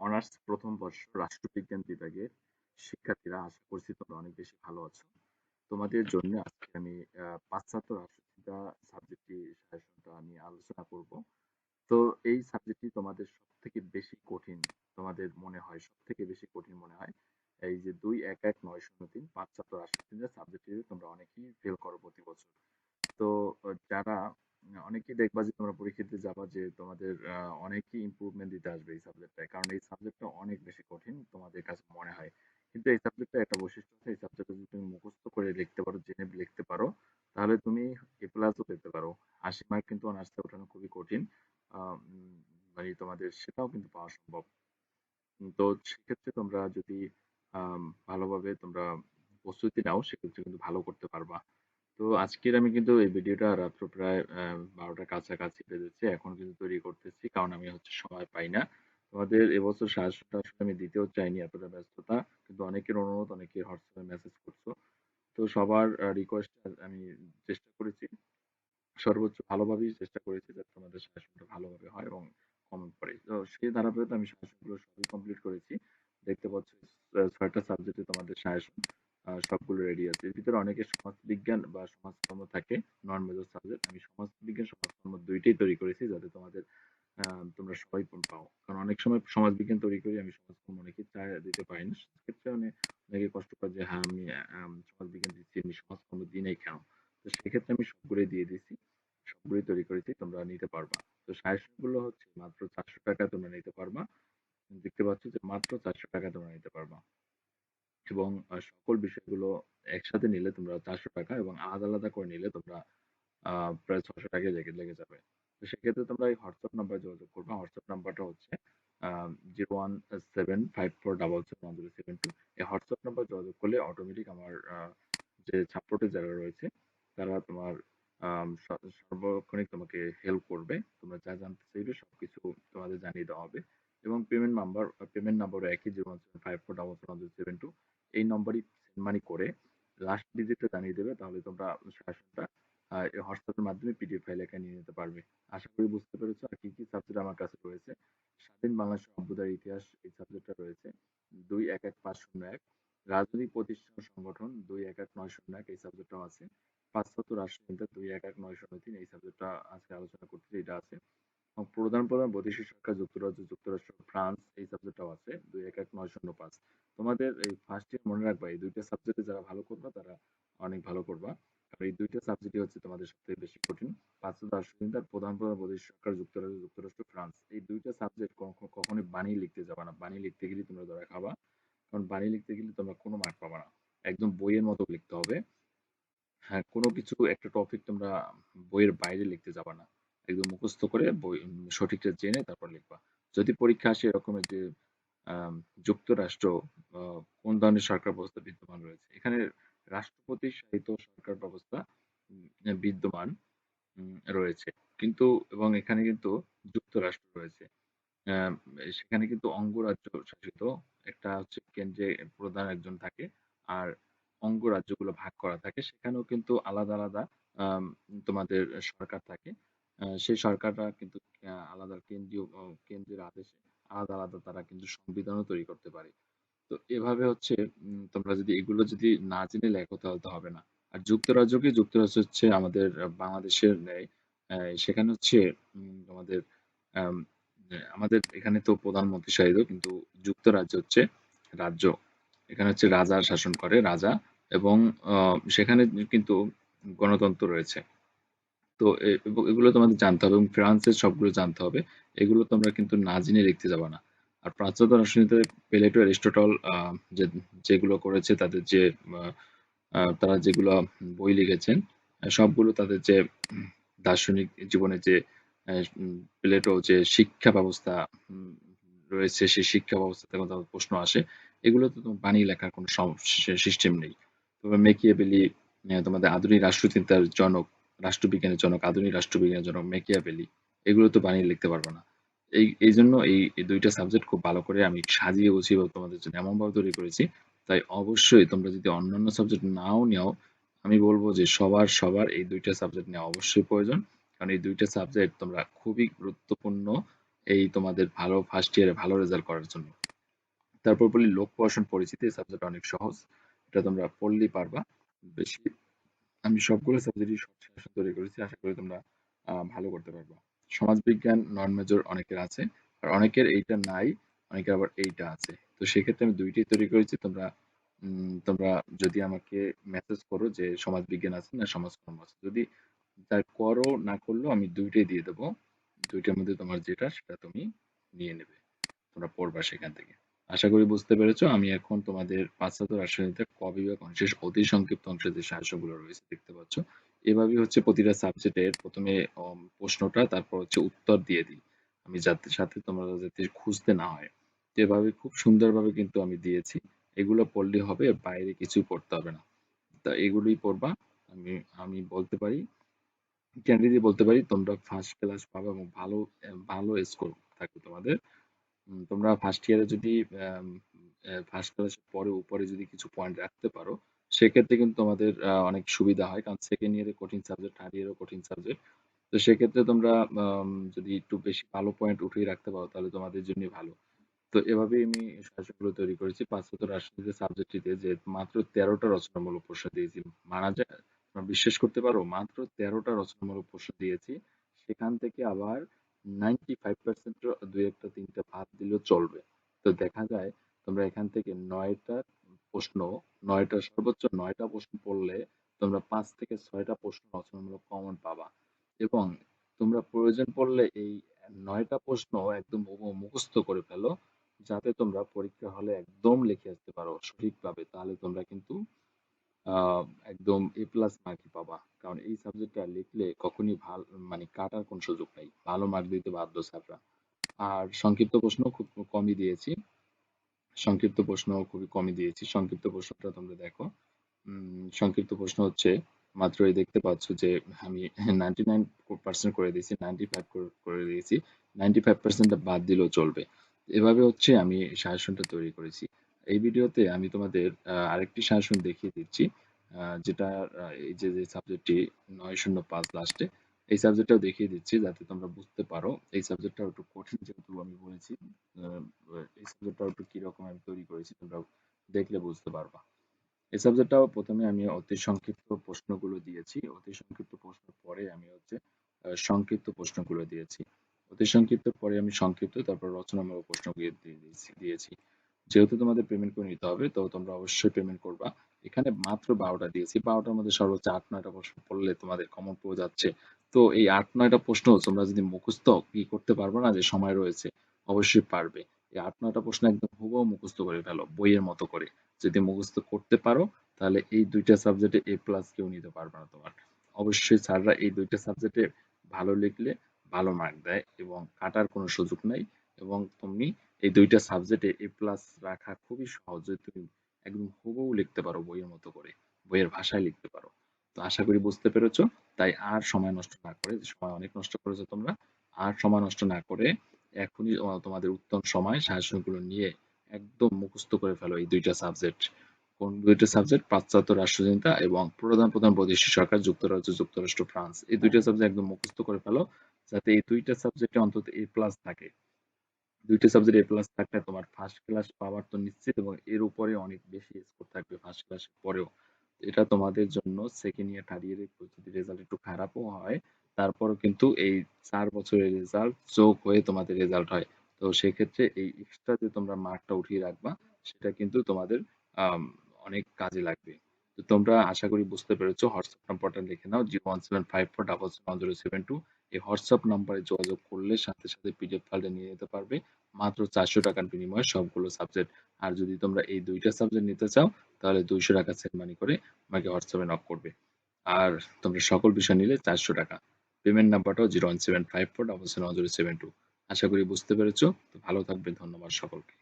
Honours প্রথম বর্ষ রাষ্ট্রবিজ্ঞান বিভাগের শিক্ষার্থীরা অনেক বেশি ভালো আছো। তোমাদের জন্য আজকে আমি পাশ্চাত্য আলোচনা করব। তো এই সাবজেক্টটি তোমাদের সব থেকে বেশি কঠিন তোমাদের মনে হয়? সব থেকে বেশি কঠিন মনে হয়? এই যে দুই এক এক নয় শূন্য তিন পাশ্চাত্য রাষ্ট্রচিন্তা সাবজেক্টটি তোমরা অনেকেই ফেল করো প্রতি বছর। তো যারা অনেকেই দেখবা যে তোমরা পরীক্ষাতে যাবা যে তোমাদের অনেকই ইম্প্রুভমেন্ট দিতে আসবে এই সাবজেক্টটায় কারণ এই সাবজেক্টটা অনেক বেশি কঠিন তোমাদের কাছে মনে হয়। কিন্তু এই সাবজেক্টটা একটা বৈশিষ্ট্য আছে, এই সাবজেক্টটা যদি তুমি মুখস্থ করে লিখতে পারো, জেনে লিখতে পারো, তাহলে তুমি এ প্লাসও পেতে পারো। আশি মার্ক কিন্তু অনার্সে ওঠানো খুবই কঠিন মানে তোমাদের সেটাও কিন্তু পাওয়া সম্ভব। তো সেক্ষেত্রে তোমরা যদি ভালোভাবে তোমরা প্রস্তুতি নাও, সেক্ষেত্রে কিন্তু ভালো করতে পারবা। তো আজকের আমি কিন্তু এই ভিডিওটা রাত্র প্রায় বারোটার কাছাকাছি বেজেছে। এখন কিন্তু তৈরি করতেছি, কারণ আমি হচ্ছে সময় পাই না। তোমাদের এবছর সাজেশনটা আসলে আমি দিতেও চাইনি এতটা ব্যস্ততা, কিন্তু অনেকের অনুরোধ, অনেকের হোয়াটসঅ্যাপে মেসেজ করছ। তো সবার রিকোয়েস্ট আমি চেষ্টা করেছি। সর্বোচ্চ ভালোভাবেই চেষ্টা করেছি যাতে তোমাদের সাজেশনটা ভালোভাবে হয় এবং কমেন্ট পড়ে। তো সেই ধারাবাহিকতা আমি সাজেশনগুলো সবই কমপ্লিট করেছি। দেখতে পাচ্ছ ছয়টা সাবজেক্টে তোমাদের সাজেশন। সবগুলো রেডি আছে। এর ভিতরে অনেকে সমাজবিজ্ঞান বা সমাজকর্ম থাকে নন মেজর সাবজেক্ট আমি সমাজবিজ্ঞান, সমাজকর্ম দুইটাই তৈরি করেছি যাতে তোমাদের তোমরা সবাই পাও। কারণ অনেক সময় সমাজবিজ্ঞান তৈরি করি, আমি সমাজকর্ম অনেকে চায় দিতে পারি না। সেক্ষেত্রে মানে অনেকে কষ্ট পায় যে হ্যাঁ আমি সমাজবিজ্ঞান দিচ্ছি, আমি সমাজকর্ম দিই নাই কেন তো সেক্ষেত্রে আমি সবগুলোই দিয়ে দিছি সবগুলোই তৈরি করেছি, তোমরা নিতে পারবা। তো গুলো হচ্ছে, মাত্র চারশো টাকা তোমরা নিতে পারবা। দেখতে পাচ্ছ যে, মাত্র চারশো টাকা তোমরা নিতে পারবা। এবং সকল বিষয়গুলো একসাথে নিলে তোমরা ৳৪০০ এবং আলাদা, আলাদা করে নিলে তোমরা আ প্রায় ছশো টাকায় লেগে যাবে। তো সেক্ষেত্রে তোমরা এই হোয়াটসঅ্যাপ নাম্বারে যোগাযোগ করবে হোয়াটসঅ্যাপ নাম্বারটা হচ্ছে zero one seven five four double seven one zero seven two এই হোয়াটসঅ্যাপ নাম্বার যোগাযোগ করলে অটোমেটিক আমার যে সাপোর্টে যারা রয়েছে তারা তোমার সর্বক্ষণিক তোমাকে হেল্প করবে। তোমরা যা জানতে চাইবে সবকিছু তোমাদের জানিয়ে দেওয়া হবে এবং পেমেন্ট নাম্বার পেমেন্ট নাম্বারও একই 01754007072 এই নম্বরই মানি করে লাস্ট ডিজিটটা জানিয়ে দেবে, তাহলে তোমরা শাসনটা হোয়াটসঅ্যাপের মাধ্যমে পিডিএফ ফাইল একা নিয়ে নিতে পারবে। আশা করি বুঝতে পেরেছ আর কি কি সাবজেক্ট আমার কাছে রয়েছে। স্বাধীন বাংলাদেশ অভ্যুদয়ের ইতিহাস এই সাবজেক্টটা রয়েছে। দুই এক এক পাঁচ শূন্য এক। রাজনৈতিক প্রতিষ্ঠান সংগঠন দুই এক এক নয় শূন্য এক এই সাবজেক্টটাও আছে। পাঁচশত রাষ্ট্রচিন্তা দুই এক এক নয় শূন্য তিন এই সাবজেক্টটা আজকে আলোচনা করতেছি, এটা আছে। প্রধান প্রধান বৈদেশিক সরকার যুক্তরাজ্য, যুক্তরাষ্ট্র, ফ্রান্স এই সাবজেক্টটাও আছে। দুই এক এক নয় শূন্য পাঁচ। তোমাদের এই ফার্স্ট ইয়ার মনে রাখবা, এই দুইটা সাবজেক্টে যারা ভালো করবা, তারা অনেক ভালো করবা। কারণ এই দুইটা সাবজেক্টই হচ্ছে তোমাদের সবথেকে বেশি কঠিন। পাঁচ দার্শনিকতার প্রধান প্রধান বৈদেশিক সরকার যুক্তরাজ্য, যুক্তরাষ্ট্র, ফ্রান্স। এই দুইটা সাবজেক্ট কখনোই বানিয়ে লিখতে যাবা না। বানিয়ে লিখতে গেলে তোমরা ধরা খাবা। কারণ বানিয়ে লিখতে গেলে তোমরা কোনো মার্ক পাবা না। একদম বইয়ের মতো লিখতে হবে। হ্যাঁ কোনো কিছু, একটা টপিক তোমরা বইয়ের বাইরে লিখতে যাবা না। একদম মুখস্থ করে সঠিকটা জেনে তারপর লিখবা। যদি পরীক্ষা আসে এরকমের যে যুক্তরাষ্ট্র কোন ধরনের সরকার ব্যবস্থা বিদ্যমান রয়েছে? এখানে রাষ্ট্রপতি শাসিত সরকার ব্যবস্থা বিদ্যমান রয়েছে। কিন্তু, এবং এখানে কিন্তু যুক্তরাষ্ট্র রয়েছে। সেখানে কিন্তু অঙ্গরাজ্য শাসিত একটা হচ্ছে কেন্দ্রে প্রধান একজন থাকে, আর অঙ্গরাজ্যগুলো ভাগ করা থাকে। সেখানেও কিন্তু আলাদা আলাদা তোমাদের সরকার থাকে। সেই সরকাররা কিন্তু আলাদা কেন্দ্রীয় কেন্দ্রের আদেশে আলাদা আলাদা তারা কিন্তু সংবিধানও তৈরি করতে পারে। তো এভাবে হচ্ছে তোমরা যদি এগুলো যদি না জেনে লেখো তাহলে তো হবে না। আর যুক্তরাজ্য কি যুক্তরাজ্য হচ্ছে আমাদের বাংলাদেশের ন্যায় সেখানে হচ্ছে আমাদের আমাদের এখানে তো প্রধানমন্ত্রী শাসিত কিন্তু যুক্তরাজ্য হচ্ছে রাজ্য। এখানে হচ্ছে রাজা শাসন করে, রাজা এবং সেখানে কিন্তু গণতন্ত্র রয়েছে। তো এগুলো তোমাদের জানতে হবে এবং ফ্রান্সের সবগুলো জানতে হবে। এগুলো তোমরা কিন্তু না জেনে লিখতে যাবে না। আর প্রাচ্যত রাজনীতিতে প্লেটো অ্যারিস্টটল যে, যেগুলো করেছে, তাদের যে তারা যেগুলো বই লিখেছেন সবগুলো তাদের যে, দার্শনিক জীবনে যে প্লেটো যে শিক্ষা ব্যবস্থা রয়েছে, সেই শিক্ষা ব্যবস্থা থেকে প্রশ্ন আসে। এগুলো তো বানিয়ে লেখার কোনো সিস্টেম নেই। তবে মেকিয়াবেলি তোমাদের আধুনিক রাষ্ট্রচিন্তার জনক রাষ্ট্রবিজ্ঞানের জনক, আধুনিক রাষ্ট্রবিজ্ঞানের জনক মেকিয়াভেলি এগুলো তো বানিয়ে লিখতে পারব না। এই এই জন্য এই দুইটা সাবজেক্ট খুব ভালো করে আমি সাজিয়ে গুছিয়ে তোমাদের জন্য এমনভাবে তৈরি করেছি। তাই অবশ্যই তোমরা যদি অন্যান্য সাবজেক্ট নাও, নেও, আমি বলব যে সবার সবার এই দুইটা সাবজেক্ট নেওয়া অবশ্যই প্রয়োজন। কারণ এই দুইটা সাবজেক্ট তোমরা খুবই গুরুত্বপূর্ণ এই তোমাদের ভালো ফার্স্ট ইয়ারে ভালো রেজাল্ট করার জন্য। তারপর বলি লোক প্রশাসন পরিচিতি সাবজেক্ট অনেক সহজ। এটা তোমরা পড়লেই পারবা। বেশি আমি সবগুলো সাবজেক্টই সব তৈরি করেছি, আশা করি তোমরা ভালো করতে পারবা। সমাজবিজ্ঞান নন মেজর অনেকের আছে, আর অনেকের এইটা নাই, অনেকের আবার এইটা আছে। তো সেক্ষেত্রে আমি দুইটাই তৈরি করেছি, তোমরা তোমরা যদি আমাকে মেসেজ করো যে সমাজবিজ্ঞান আছে না সমাজকর্ম আছে, যদি তার করো না করলেও আমি দুইটাই দিয়ে দেবো। দুইটার মধ্যে তোমার যেটা সেটা তুমি নিয়ে নেবে, তোমরা পড়বা সেখান থেকে। আশা করি বুঝতে পেরেছ, আমি এখন তোমাদের পাশ্চাত্য রাসায়নিকতে ক বিভাগ অংশের অতি সংক্ষিপ্ত অংশের যে সাহায্যগুলো রয়েছে দেখতে পাচ্ছ। এভাবেই হচ্ছে প্রতিটা সাবজেক্টের প্রথমে প্রশ্নটা, তারপর হচ্ছে উত্তর দিয়ে দিই। আমি যাতে, সাথে তোমরা যাতে খুঁজতে না হয়। এভাবে খুব সুন্দরভাবে কিন্তু আমি দিয়েছি। এগুলো পড়লে হবে বাইরে কিছুই পড়তে হবে না। তা এগুলোই পড়বা। আমি আমি বলতে পারি ক্যান্ডিডেট বলতে পারি, তোমরা ফার্স্ট ক্লাস পাবে এবং ভালো ভালো স্কোর থাকবে তোমাদের। তোমরা ফার্স্ট ইয়ারে যদি ফার্স্ট ক্লাসের পরে উপরে যদি কিছু পয়েন্ট রাখতে পারো, সেক্ষেত্রে কিন্তু তোমাদের অনেক সুবিধা হয়। কারণ সেকেন্ড ইয়ারে কঠিন সাবজেক্ট থার্ড ইয়ারও কঠিন সাবজেক্ট তো সেক্ষেত্রে তোমরা যদি একটু বেশি ভালো পয়েন্ট উঠিয়ে রাখতে পারো, তাহলে তোমাদের জন্য ভালো। তো এভাবেই আমি সাজেশনগুলো তৈরি করেছি। পাঁচশত রাজনীতি সাবজেক্টটিতে যে মাত্র তেরোটা রচনামূলক প্রশ্ন দিয়েছি। মানা যায় বিশ্বাস করতে পারো, মাত্র তেরোটা রচনামূলক প্রশ্ন দিয়েছি। সেখান থেকে আবার নাইনটি ফাইভ পার্সেন্ট দুই একটা তিনটা বাদ দিলেও চলবে। তো দেখা যায় তোমরা এখান থেকে নয়টা প্রশ্ন, নয়টা সর্বোচ্চ নয়টা প্রশ্ন পড়লে তোমরা পাঁচ থেকে ছয়টা প্রশ্ন রচনামূলক কমন পাবা। এবং তোমরা প্রয়োজন পড়লে এই নয়টা প্রশ্ন একদম মুখস্থ করে ফেলো, যাতে তোমরা পরীক্ষা হলে একদম লিখে আসতে পারো সঠিকভাবে। তাহলে তোমরা কিন্তু একদম এ প্লাস মার্কই পাবা। কারণ এই সাবজেক্টটা লিখলে কখনই ভালো মানে কাটার কোনো সুযোগ নেই। ভালো মার্ক দিতে বাধ্য স্যাররা। আর সংক্ষিপ্ত প্রশ্ন খুব কমই দিয়েছি। সংক্ষিপ্ত প্রশ্ন খুবই কমই দিয়েছি। সংক্ষিপ্ত প্রশ্নটা তোমরা দেখো। সংক্ষিপ্ত প্রশ্ন হচ্ছে, মাত্র এই দেখতে পাচ্ছ যে, আমি নাইনটি নাইন পার্সেন্ট করে দিয়েছি নাইনটি ফাইভ করে দিয়েছি। নাইনটি ফাইভ পার্সেন্টটা বাদ দিলেও চলবে। এভাবে হচ্ছে আমি সাজেশনটা তৈরি করেছি। এই ভিডিওতে আমি তোমাদের আরেকটি সাজেশন দেখিয়ে দিচ্ছি যেটা এই যে যে সাবজেক্টটি নয় শূন্য পাঁচ লাস্টে এই সাবজেক্টটাও দেখিয়ে দিচ্ছি যাতে তোমরা বুঝতে পারো। এই সাবজেক্টটা একটু কঠিন যেহেতু আমি বলেছি এই সাবজেক্টটা একটু কীরকম আমি তৈরি করেছি তোমরা দেখলে বুঝতে পারবা। এই সাবজেক্টটাও প্রথমে আমি অতি সংক্ষিপ্ত প্রশ্নগুলো দিয়েছি। অতি সংক্ষিপ্ত প্রশ্ন পরে আমি হচ্ছে সংক্ষিপ্ত প্রশ্নগুলো দিয়েছি। অতি সংক্ষিপ্ত পরে আমি সংক্ষিপ্ত, তারপর রচনামূলক প্রশ্নগুলো দিয়ে দিয়েছি দিয়েছি। যেহেতু তোমাদের পেমেন্ট করে নিতে হবে, তো তোমরা অবশ্যই পেমেন্ট করবা। এখানে মাত্র বারোটা দিয়েছি, বারোটার মধ্যে সর্বোচ্চ আট, নয়টা প্রশ্ন পড়লে তোমাদের কমন পড়ে যাচ্ছে। তো এই আট, নয়টা প্রশ্ন তোমরা যদি মুখস্থ কি করতে পারবে না যে সময় রয়েছে, অবশ্যই পারবে। এই আট, নয়টা প্রশ্ন একদম হুবহু মুখস্থ করে ফেলো, বইয়ের মতো করে। যদি মুখস্থ করতে পারো, তাহলে এই দুইটা সাবজেক্টে এ প্লাস কেউ নিতে পারবে না তোমার। অবশ্যই স্যাররা এই দুইটা সাবজেক্টে ভালো লিখলে ভালো মার্ক দেয় এবং কাটার কোনো সুযোগ নাই এবং তুমি এই দুইটা সাবজেক্টে এ প্লাস রাখা খুবই সহজ তুমি একদম হুবহু লিখতে পারো বইয়ের মতো করে, বইয়ের ভাষায় লিখতে পারো। তো আশা করি বুঝতে পেরেছ, তাই আর সময় নষ্ট না করে, সময় অনেক নষ্ট করেছ তোমরা, আর সময় নষ্ট না করে এখনই তোমাদের উত্তম সময় সাজেশনগুলো নিয়ে একদম মুখস্থ করে ফেলো এই দুইটা সাবজেক্ট কোন দুইটা সাবজেক্ট পাশ্চাত্য রাষ্ট্রচিন্তা এবং প্রধান প্রধান বৈদেশিক সরকার, যুক্তরাজ্য, যুক্তরাষ্ট্র, ফ্রান্স। এই দুইটা সাবজেক্ট একদম মুখস্থ করে ফেলো, যাতে এই দুইটা সাবজেক্টে অন্তত এ প্লাস থাকে। দুইটা সাবজেক্ট এ প্লাস থাকলে তোমার ফার্স্ট ক্লাস পাওয়ার তো নিশ্চিত এবং এর উপরে অনেক বেশি স্কোর থাকবে ফার্স্ট ক্লাস পরেও। এটা তোমাদের জন্য সেকেন্ড ইয়ার থার্ড ইয়ারের যদি রেজাল্ট একটু খারাপও হয়, তারপরও কিন্তু এই চার বছরের রেজাল্ট যোগ হয়ে তোমাদের রেজাল্ট হয়। তো সেক্ষেত্রে এই এক্সট্রা যে তোমরা মার্কটা উঠিয়ে রাখবা, সেটা কিন্তু তোমাদের অনেক কাজে লাগবে। তো তোমরা আশা করি বুঝতে পেরেছ, হোয়াটসঅ্যাপ নাম্বারটা লিখে নাও zero one seven five four double seven zero seven two এই হোয়াটসঅ্যাপ নাম্বারে যোগাযোগ করলে সাথে সাথে পিডিএফ ফাইলটা নিয়ে যেতে পারবে। মাত্র চারশো টাকার বিনিময়ে সবগুলো সাবজেক্ট। আর যদি তোমরা এই দুইটা সাবজেক্ট নিতে চাও, তাহলে দুইশো টাকা সেন্ড মানি করে আমাকে হোয়াটসঅ্যাপে নক করবে। আর তোমরা সকল বিষয় নিলে চারশো টাকা। Payment নাম্বারটাও zero one seven five four double seven zero seven two আশা করি বুঝতে পেরেছ। তো ভালো থাকবে, ধন্যবাদ সকলকে।